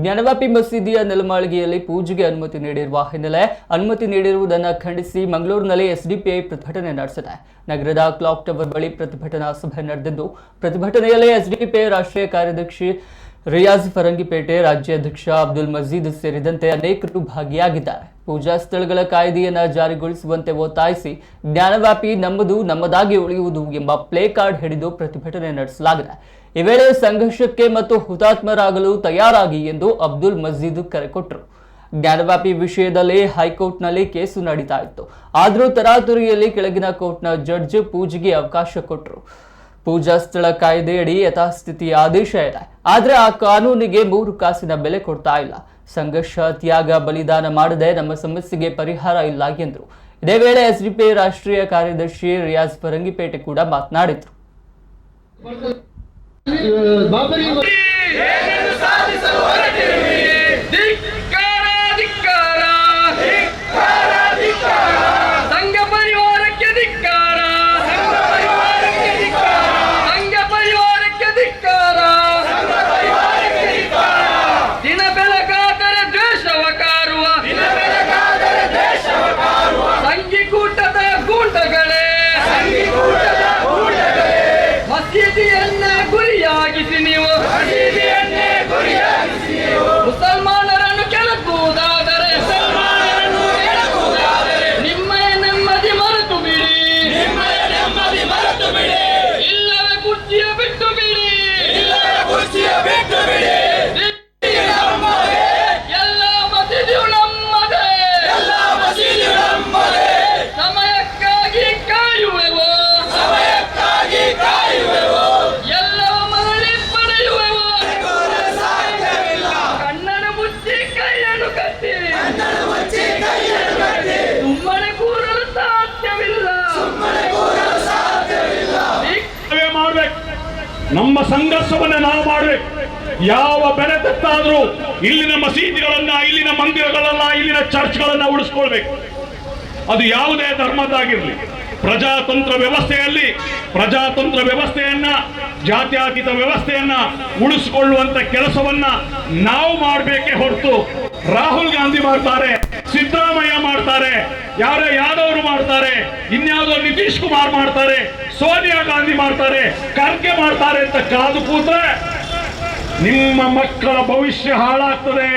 ಜ್ಞಾನವ್ಯಾಪಿ ಮಸೀದಿಯ ನೆಲಮಾಳಿಗೆಯಲ್ಲಿ ಪೂಜೆಗೆ ಅನುಮತಿ ನೀಡಿರುವ ಹಿನ್ನೆಲೆ ಅನುಮತಿ ನೀಡಿರುವುದನ್ನು ಖಂಡಿಸಿ ಮಂಗಳೂರಿನಲ್ಲಿ ಎಸ್ಡಿಪಿಐ ಪ್ರತಿಭಟನೆ ನಡೆಸಿದೆ. ನಗರದ ಕ್ಲಾಕ್ ಟವರ್ ಬಳಿ ಪ್ರತಿಭಟನಾ ಸಭೆ ನಡೆದಿದ್ದು, ಪ್ರತಿಭಟನೆಯಲ್ಲಿ ಎಸ್ಡಿಪಿಐ ರಾಷ್ಟ್ರೀಯ ಕಾರ್ಯದರ್ಶಿ ರಿಯಾಜ್ ಫರಂಗಿಪೇಟೆ, ರಾಜ್ಯಾಧ್ಯಕ್ಷ ಅಬ್ದುಲ್ ಮಜೀದ್ ಸೇರಿದಂತೆ ಅನೇಕರು ಭಾಗಿಯಾಗಿದ್ದಾರೆ. ಪೂಜಾ ಸ್ಥಳಗಳ ಕಾಯ್ದೆಯನ್ನ ಜಾರಿಗೊಳಿಸುವಂತೆ ಒತ್ತಾಯಿಸಿ, ಜ್ಞಾನವ್ಯಾಪಿ ನಮ್ಮದು ನಮ್ಮದಾಗಿ ಉಳಿಯುವುದು ಎಂಬ ಪ್ಲೇ ಕಾರ್ಡ್ ಹಿಡಿದು ಪ್ರತಿಭಟನೆ ನಡೆಸಲಾಗಿದೆ. ಈ ವೇಳೆ ಸಂಘರ್ಷಕ್ಕೆ ಮತ್ತು ಹುತಾತ್ಮರಾಗಲು ತಯಾರಾಗಿ ಎಂದು ಅಬ್ದುಲ್ ಮಜೀದ್ ಕರೆ ಕೊಟ್ಟರು. ಜ್ಞಾನವ್ಯಾಪಿ ವಿಷಯದಲ್ಲಿ ಹೈಕೋರ್ಟ್ನಲ್ಲಿ ಕೇಸು ನಡೀತಾ ಇತ್ತು. ಆದರೂ ತರಾತುರಿಯಲ್ಲಿ ಕೆಳಗಿನ ಕೋರ್ಟ್ನ ಜಡ್ಜ್ ಪೂಜೆಗೆ ಅವಕಾಶ ಕೊಟ್ಟರು. ಪೂಜಾ ಸ್ಥಳ ಕಾಯ್ದೆಯಡಿ ಯಥಾಸ್ಥಿತಿ ಆದೇಶ ಇದೆ. ಆದರೆ ಆ ಕಾನೂನಿಗೆ ಮೂರು ಕಾಸಿನ ಬೆಲೆ ಕೊಡ್ತಾ ಇಲ್ಲ. ಸಂಘರ್ಷ ತ್ಯಾಗ ಬಲಿದಾನ ಮಾಡದೆ ನಮ್ಮ ಸಮಸ್ಯೆಗೆ ಪರಿಹಾರ ಇಲ್ಲ ಎಂದರು. ಇದೇ ವೇಳೆ ಎಸ್ಡಿಪಿ ರಾಷ್ಟ್ರೀಯ ಕಾರ್ಯದರ್ಶಿ ರಿಯಾಜ್ ಫರಂಗಿಪೇಟೆ ಕೂಡ ಮಾತನಾಡಿದರು. ಬಾಬರಿ ನಮ್ಮ ಸಂಘರ್ಷವನ್ನ ನಾವು ಮಾಡಬೇಕು ಯಾವ ಬೆಲೆ ತೆತ್ತಾದ್ರೂ ಇಲ್ಲಿನ ಮಸೀದಿಗಳನ್ನ, ಇಲ್ಲಿನ ಮಂದಿರಗಳನ್ನ, ಇಲ್ಲಿನ ಚರ್ಚ್ಗಳನ್ನ ಉಳಿಸ್ಕೊಳ್ಬೇಕು. ಅದು ಯಾವುದೇ ಧರ್ಮದ್ದಾಗಿರಲಿ. ಪ್ರಜಾತಂತ್ರ ವ್ಯವಸ್ಥೆಯಲ್ಲಿ, ಪ್ರಜಾತಂತ್ರ ವ್ಯವಸ್ಥೆಯನ್ನ, ಜಾತ್ಯಾತೀತ ವ್ಯವಸ್ಥೆಯನ್ನ ಉಳಿಸಿಕೊಳ್ಳುವಂತ ಕೆಲಸವನ್ನ ನಾವು ಮಾಡಬೇಕೇ ಹೊರತು ರಾಹುಲ್ ಗಾಂಧಿ ಮಾಡ್ತಾರೆ. ಸಿದ್ದರಾಮಯ್ಯ ಮಾಡ್ತಾರೆ, ಯಾರ ಯಾದವರು ಮಾಡ್ತಾರೆ ಇನ್ಯಾವುದೋ ನಿತೀಶ್ ಕುಮಾರ್ ಮಾಡ್ತಾರೆ, ಸೋನಿಯಾ ಗಾಂಧಿ ಮಾಡ್ತಾರೆ, ಖರ್ಗೆ ಮಾಡ್ತಾರೆ ಅಂತ ಕಾದು ಕೂತ್ರೆ ನಿಮ್ಮ ಮಕ್ಕಳ ಭವಿಷ್ಯ ಹಾಳಾಗ್ತದೆ.